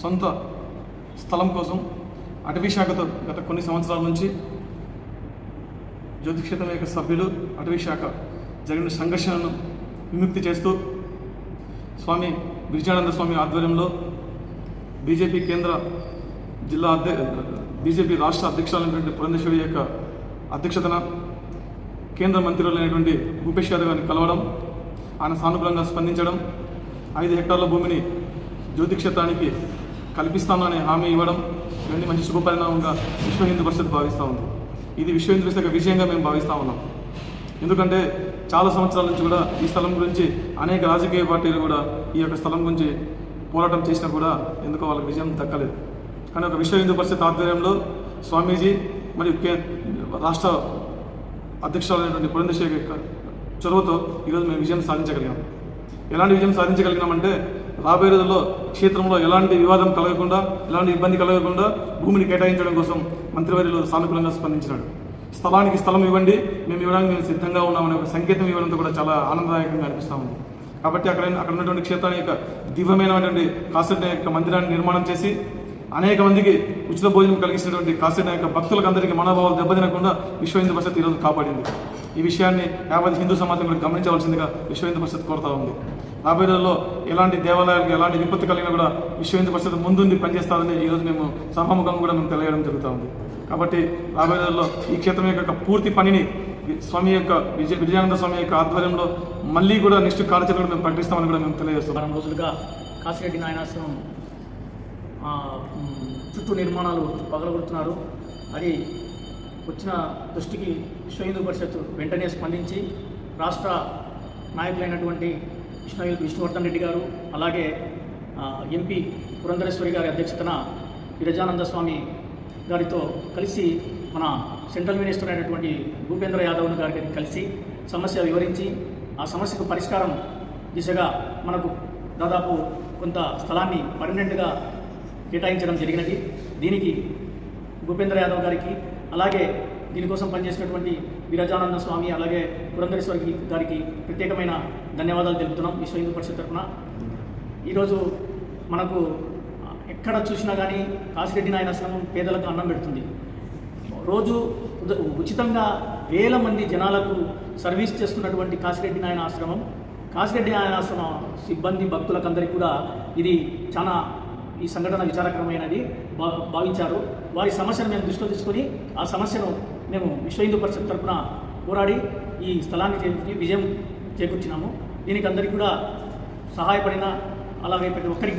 సొంత స్థలం కోసం అటవీ శాఖతో గత కొన్ని సంవత్సరాల నుంచి జ్యోతిక్షేత్రం యొక్క సభ్యులు అటవీ శాఖ జరిగిన సంఘర్షణను విముక్తి చేస్తూ స్వామి విజయానంద స్వామి ఆధ్వర్యంలో బీజేపీ కేంద్ర జిల్లా అధ్య బీజేపీ రాష్ట్ర అధ్యక్షులైనటువంటి పురంధేశ్వరి యొక్క అధ్యక్షతన కేంద్ర మంత్రులైనటువంటి భూపేష్ యాదవ్ గారిని కలవడం ఆయన సానుకూలంగా స్పందించడం ఐదు హెక్టార్ల భూమిని జ్యోతిక్షేత్రానికి కల్పిస్తానని హామీ ఇవ్వడం ఇవన్నీ మంచి శుభపరిణామంగా విశ్వ హిందూ పరిషత్ భావిస్తూ ఉంది. ఇది విశ్వ హిందూ పరిషత్ విజయంగా మేము భావిస్తూ ఉన్నాం. ఎందుకంటే చాలా సంవత్సరాల నుంచి కూడా ఈ స్థలం గురించి అనేక రాజకీయ పార్టీలు కూడా ఈ యొక్క స్థలం గురించి పోరాటం చేసినా కూడా ఎందుకో వాళ్ళకి విజయం దక్కలేదు. కానీ ఒక విశ్వ హిందూ పరిషత్ ఆధ్వర్యంలో స్వామీజీ మరియు కే రాష్ట్ర అధ్యక్షులైనటువంటి పురంధేశ్వరి యొక్క చొరవతో ఈరోజు మేము విజయం సాధించగలిగాం. ఎలాంటి విజయం సాధించగలిగినామంటే రాబోయే రోజుల్లో క్షేత్రంలో ఎలాంటి వివాదం కలగకుండా ఎలాంటి ఇబ్బంది కలగకుండా భూమిని కేటాయించడం కోసం మంత్రివర్యులు సానుకూలంగా స్పందించినాడు. స్థలానికి స్థలం ఇవ్వండి మేము ఇవ్వడానికి మేము సిద్ధంగా ఉన్నామనే ఒక సంకేతం ఇవ్వడంతో కూడా చాలా ఆనందదాయకంగా అనిపిస్తూ ఉంది. కాబట్టి అక్కడ అక్కడ ఉన్నటువంటి క్షేత్రాన్ని యొక్క దివ్యమైనటువంటి కాసెట్ యొక్క మందిరాన్ని నిర్మాణం చేసి అనేక మందికి ఉచిత భోజనం కలిగించినటువంటి కాసెట్ యొక్క భక్తులకు అందరికీ మనోభావాలు దెబ్బతినకుండా విశ్వ హిందూ పరిషత్ ఈరోజు కాపాడింది. ఈ విషయాన్ని యావత్ హిందూ సమాజం కూడా గమనించవలసిందిగా విశ్వ హిందూ పరిషత్ కోరుతా ఉంది. రాబోయే రోజుల్లో ఎలాంటి దేవాలయాలకు ఎలాంటి విపత్తు కలిగినా కూడా విశ్వ హిందూ పరిషత్ ముందుండి పనిచేస్తారని ఈరోజు మేము సభాముఖం కూడా మేము తెలియడం జరుగుతూ ఉంది. కాబట్టి రాబోయే రోజుల్లో ఈ క్షేత్రం యొక్క పూర్తి పనిని స్వామి యొక్క విజయ విజయానంద స్వామి యొక్క ఆధ్వర్యంలో మళ్ళీ కూడా నెక్స్ట్ కార్యాచరణ కూడా మేము ప్రకటిస్తామని కూడా మేము తెలియజేస్తున్నాం. వారం రోజులుగా కాశిరెడ్డి నాయనాశ్రమం చుట్టూ నిర్మాణాలు పగలగొడుతున్నారు. అది వచ్చిన దృష్టికి విశ్వ హిందూ పరిషత్ వెంటనే స్పందించి రాష్ట్ర నాయకులైనటువంటి విష్ణు విష్ణువర్ధన్ రెడ్డి గారు అలాగే ఎంపీ పురంధరేశ్వరి గారి అధ్యక్షతన విరజానంద స్వామి గారితో కలిసి మన సెంట్రల్ మినిస్టర్ అయినటువంటి భూపేంద్ర యాదవ్ గారికి కలిసి సమస్య వివరించి ఆ సమస్యకు పరిష్కారం దిశగా మనకు దాదాపు కొంత స్థలాన్ని పర్మనెంట్గా కేటాయించడం జరిగినది. దీనికి భూపేంద్ర యాదవ్ గారికి అలాగే దీనికోసం పనిచేసినటువంటి విరజానంద స్వామి అలాగే పురంధరేశ్వరి గారికి ప్రత్యేకమైన ధన్యవాదాలు తెలుపుతున్నాం విశ్వ హిందూ పరిషత్ తరఫున. ఈరోజు మనకు ఎక్కడ చూసినా కానీ కాశిరెడ్డి నాయనాశ్రమం పేదలకు అన్నం పెడుతుంది. రోజు ఉచితంగా వేల మంది జనాలకు సర్వీస్ చేస్తున్నటువంటి కాశిరెడ్డి నాయన ఆశ్రమం. కాశిరెడ్డి నాయన ఆశ్రమ సిబ్బంది భక్తులకందరికీ కూడా ఇది చాలా ఈ సంఘటన విచారకరమైనది భా భావించారు. వారి సమస్యను మేము దృష్టిలో తీసుకొని ఆ సమస్యను మేము విశ్వ హిందూ పరిషత్ తరఫున పోరాడి ఈ స్థలాన్ని చేసి విజయం చేకూర్చినాము. దీనికి అందరికీ కూడా సహాయపడిన అలాగే ప్రతి ఒక్కరికి